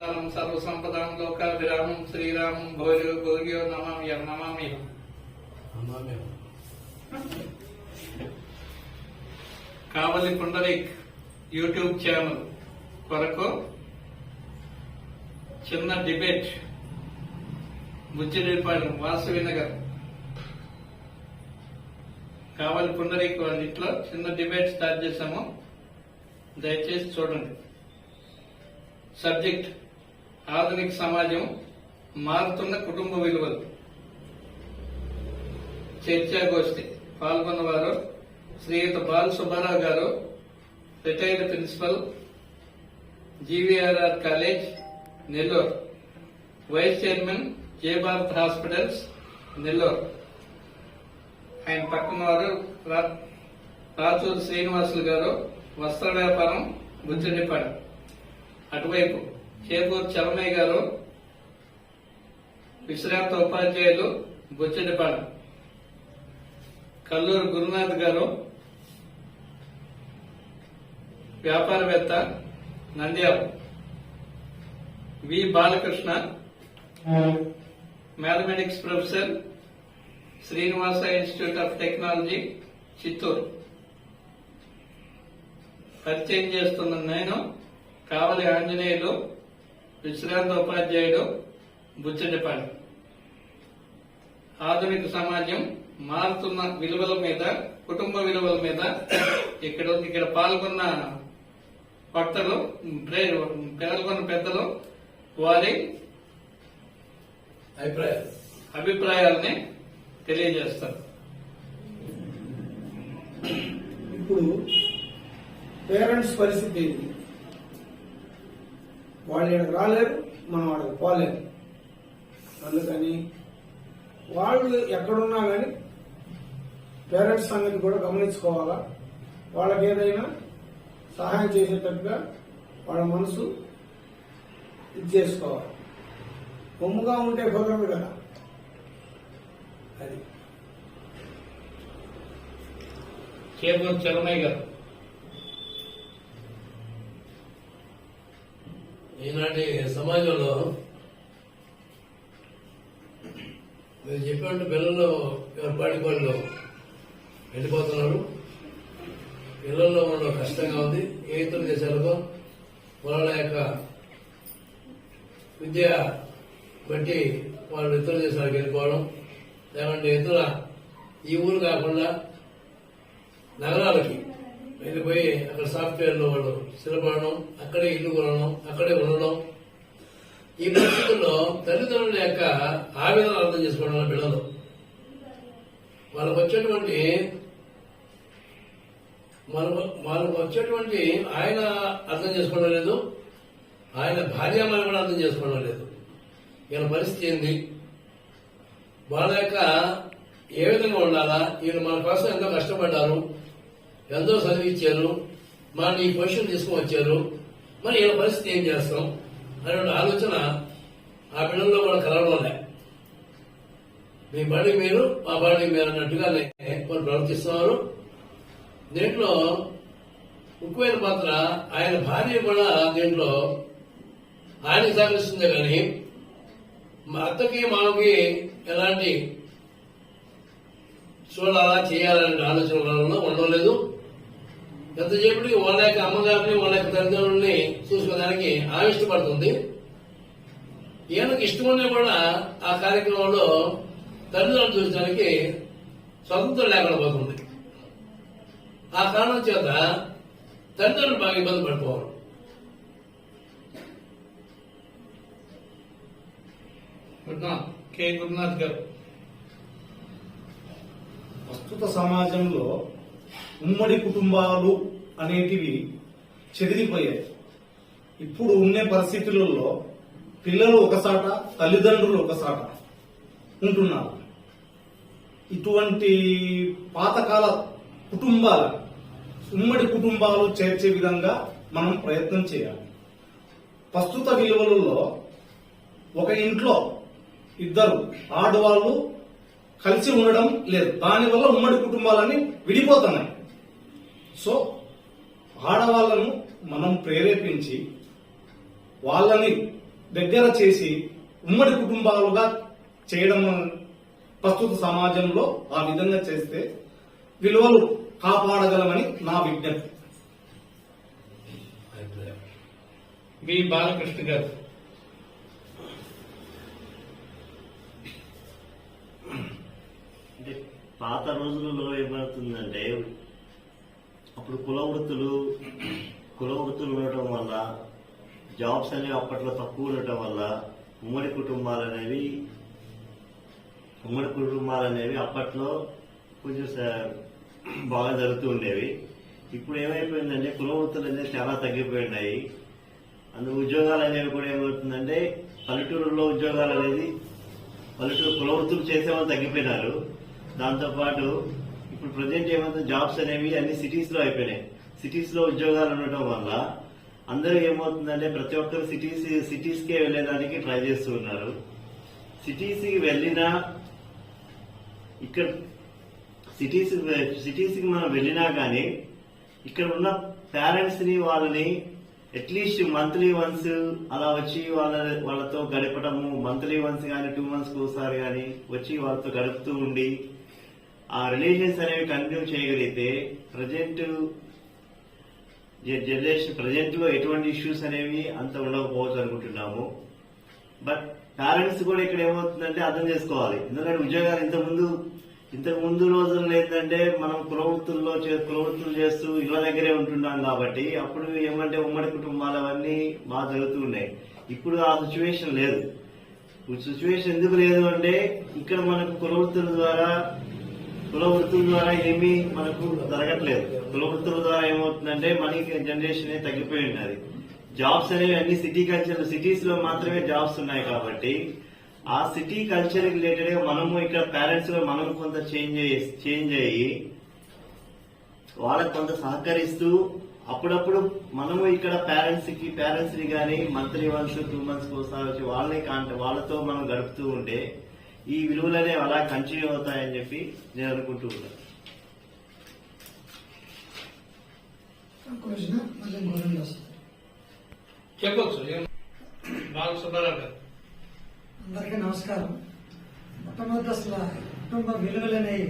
సర్వం సర్వసంపదాం లోకాభిరామం శ్రీరామం భోజో భోగ్యో నమామి నమామి కావలి పుండరీక్ యూట్యూబ్ ఛానల్ కొరకు చిన్న డిబేట్ బుచ్చిరెడ్డిపాలెం వాసవి నగర్. కావలి పుండరీక్ వాళ్ళ ఇంట్లో చిన్న డిబేట్ స్టార్ట్ చేశాము. దయచేసి చూడండి. సబ్జెక్ట్ ఆధునిక సమాజం మారుతున్న కుటుంబ విలువలు. చర్చాగోష్ఠి. పాల్గొన్నవారు శ్రీయుత బాల సుబ్బారావు గారు retired principal GVRR college Nellore. Vice chairman J Bharat hospitals Nellore. ఆయన పక్కన వారు రా- రాచూరు శ్రీనివాసులు గారు వస్త్ర వ్యాపారం బుజ్జండిపాడు. అటువైపు చేపూరు చలమయ్య గారు విశ్రాంత ఉపాధ్యాయులు బుచ్చడిపాడు కల్లూరు గురునాథ్ గారు వ్యాపారవేత్త Nandyal V Balakrishna mathematics professor Srinivasa institute of technology Chittoor. పరిచయం చేస్తున్న నేను కావలి ఆంజనేయులు విశ్రాంత ఉపాధ్యాయుడు బుచ్చడిపాడు. ఆధునిక సమాజం మారుతున్న విలువల మీద కుటుంబ విలువల మీద ఇక్కడ ఇక్కడ పాల్గొన్న వక్తలు ప్రే- పాల్గొన్న పెద్దలు వారి అభిప్రాయం అభిప్రాయాలని తెలియజేస్తారు. ఇప్పుడు పేరెంట్స్ పరిస్థితి వాళ్ళు ఇక్కడికి రాలేరు మనం వాళ్ళకి పోలేరు అందుకని వాళ్ళు ఎక్కడున్నా కానీ పేరెంట్స్ సంగతి కూడా గమనించుకోవాలా. వాళ్ళకి ఏదైనా సహాయం చేసేటట్టుగా వాళ్ళ మనసు ఇది చేసుకోవాలి. కొమ్ముగా ఉంటే కుదరదు కదా. అది. చేపూరు చలమయ్య గారు ఈనాటి సమాజంలో మీరు చెప్పినట్టు పిల్లలు ఎవరి వాళ్ళు వెళ్ళిపోతున్నారు. పిల్లల్లో ఉండడం కష్టంగా ఉంది. ఏ ఇతర దేశాలతో వాళ్ళ యొక్క విద్య బట్టి వాళ్ళు ఇతర దేశాలకు వెళ్ళిపోవడం లేకుంటే ఇతర ఈ ఊరు కాకుండా నగరాలకి వెళ్ళిపోయి అక్కడ సాఫ్ట్వేర్లో వాళ్ళు స్థిరపడడం అక్కడే ఇల్లు కొనడం అక్కడే ఉండడం. ఈ పరిస్థితుల్లో తల్లిదండ్రుల యొక్క ఆవేదన అర్థం చేసుకోవడం వల్ల పిల్లలు వాళ్ళకు వచ్చేటువంటి మనకు వాళ్ళకు వచ్చేటువంటి ఆయన అర్థం చేసుకోవడం లేదు. ఆయన భార్యామని కూడా అర్థం చేసుకోవడం లేదు. ఈయన పరిస్థితి ఏంది? వాళ్ళ యొక్క ఏ విధంగా ఉండాలా? ఈయన మన కోసం ఎంతో కష్టపడ్డారు. ఎంతో చదివించారు. మరి ఈ పొజిషన్ తీసుకుని వచ్చారు. మరి ఈ పరిస్థితి ఏం చేస్తాం? అనే ఆలోచన ఆ పిల్లల్లో కూడా కలవడం మీ బడి మీరు మా బడి మీరు అన్నట్టుగా వాళ్ళు ప్రవర్తిస్తున్నారు. దీంట్లో ముఖ్యమైన పాత్ర ఆయన భార్య కూడా దీంట్లో ఆయన సహకరిస్తుంది కానీ మా అత్తకి మామకి ఎలాంటి చూడాలా చేయాలనే ఆలోచన ఉండలేదు ఎంతసేపటికి వాళ్ళ యొక్క అమ్మగారిని వాళ్ళ యొక్క తల్లిదండ్రుల్ని చూసుకోవడానికి ఆమె ఇష్టపడుతుంది ఈయనకి ఇష్టమన్నా కూడా ఆ కార్యక్రమంలో తల్లిదండ్రులు చూసడానికి స్వతంత్రం లేకుండా పోతుంది. ఆ కారణం చేత తల్లిదండ్రులు బాగా ఇబ్బంది పడిపోవాలి. కె గురునాథ్ గారు. ప్రస్తుత సమాజంలో ఉమ్మడి కుటుంబాలు అనేటివి చెదిరిపోయాయి. ఇప్పుడు ఉండే పరిస్థితులలో పిల్లలు ఒకసాట తల్లిదండ్రులు ఒకసాట ఉంటున్నారు. ఇటువంటి పాతకాల కుటుంబాల ఉమ్మడి కుటుంబాలు చేర్చే విధంగా మనం ప్రయత్నం చేయాలి. ప్రస్తుత విలువలలో ఒక ఇంట్లో ఇద్దరు ఆడవాళ్ళు కలిసి ఉండడం లేదు. దానివల్ల ఉమ్మడి కుటుంబాలన్నీ విడిపోతున్నాయి. సో ఆడవాళ్ళను మనం ప్రేరేపించి వాళ్ళని దగ్గర చేసి ఉమ్మడి కుటుంబాలుగా చేయడం ప్రస్తుత సమాజంలో ఆ విధంగా చేస్తే విలువలు కాపాడగలమని నా విజ్ఞప్తి. బి బాలకృష్ణ గారు పాత రోజులలో ఏమవుతుందంటే అప్పుడు కుల వృత్తులు కుల వృత్తులు ఉండటం వల్ల జాబ్స్ అనేవి అప్పట్లో తక్కువ ఉండటం వల్ల ఉమ్మడి కుటుంబాలు అనేవి ఉమ్మడి కుటుంబాలు అనేవి అప్పట్లో కొంచెం బాగా జరుగుతూ ఉండేవి. ఇప్పుడు ఏమైపోయిందంటే కుల వృత్తులు అనేవి చాలా తగ్గిపోయినాయి. అందులో ఉద్యోగాలు అనేవి కూడా ఏమవుతుందంటే పల్లెటూరులో ఉద్యోగాలు అనేది పల్లెటూరు కుల వృత్తులు చేసే వాళ్ళు తగ్గిపోయినారు. దాంతోపాటు ఇప్పుడు ప్రజెంట్ ఏమవుతుంది జాబ్స్ అనేవి అన్ని సిటీస్లో అయిపోయినాయి. సిటీస్లో ఉద్యోగాలు ఉండటం వల్ల అందరూ ఏమవుతుందంటే ప్రతి ఒక్కరు సిటీస్ సిటీస్ కే వెళ్ళేదానికి ట్రై చేస్తూ ఉన్నారు. సిటీస్కి వెళ్ళినా ఇక్కడ సిటీస్ సిటీస్కి మనం వెళ్ళినా కానీ ఇక్కడ ఉన్న పేరెంట్స్ని వాళ్ళని అట్లీస్ట్ మంత్లీ వన్స్ అలా వచ్చి వాళ్ళ వాళ్ళతో గడపడము మంత్లీ వన్స్ కానీ టూ మంత్స్ ఒకసారి కానీ వచ్చి వాళ్ళతో గడుపుతూ ఉండి ఆ రిలేషన్స్ అనేవి కంటిన్యూ చేయగలిగితే ప్రజెంట్ జనరేషన్ ప్రజెంట్లో ఎటువంటి ఇష్యూస్ అనేవి అంత ఉండకపోవచ్చు అనుకుంటున్నాము. బట్ పేరెంట్స్ కూడా ఇక్కడ ఏమవుతుందంటే అర్థం చేసుకోవాలి. ఎందుకంటే ఉద్యోగాలు ఇంతకుముందు ఇంతకు ముందు రోజుల్లో ఏంటంటే మనం కులవృత్తుల్లో చే- కులవృత్తులు చేస్తూ ఇళ్ళ దగ్గరే ఉంటున్నాం కాబట్టి అప్పుడు ఏమంటే ఉమ్మడి కుటుంబాలు అవన్నీ బాగా జరుగుతూ ఉన్నాయి. ఇప్పుడు ఆ సిచ్యువేషన్ లేదు. సిచ్యువేషన్ ఎందుకు లేదు అంటే ఇక్కడ మనకు కులవృత్తుల ద్వారా కుల వృత్తుల ద్వారా ఏమీ మనకు జరగట్లేదు. కుల వృత్తుల ద్వారా ఏమవుతుందంటే మనకి జనరేషన్ తగ్గిపోయి ఉన్నది. జాబ్స్ అనేవి అన్ని సిటీ కల్చర్ సిటీస్లో మాత్రమే జాబ్స్ ఉన్నాయి కాబట్టి ఆ సిటీ కల్చర్ రిలేటెడ్గా మనము ఇక్కడ పేరెంట్స్లో మనం కొంత చేంజ్ చేంజ్ అయ్యి వాళ్ళకి కొంత సహకరిస్తూ అప్పుడప్పుడు మనము ఇక్కడ పేరెంట్స్కి పేరెంట్స్ని గానీ మంత్లీ వన్స్ టూ మంత్స్ ఒకసారి వచ్చి వాళ్ళని కాంట వాళ్ళతో మనం గడుపుతూ ఉంటే ఈ విలువలు అనేవి అలా కంటిన్యూ అవుతాయని చెప్పి నేను అనుకుంటూ ఉన్నాను. చెప్పొచ్చు అందరికీ నమస్కారం. మొట్టమొదటి అసలు కుటుంబ విలువలు అనేవి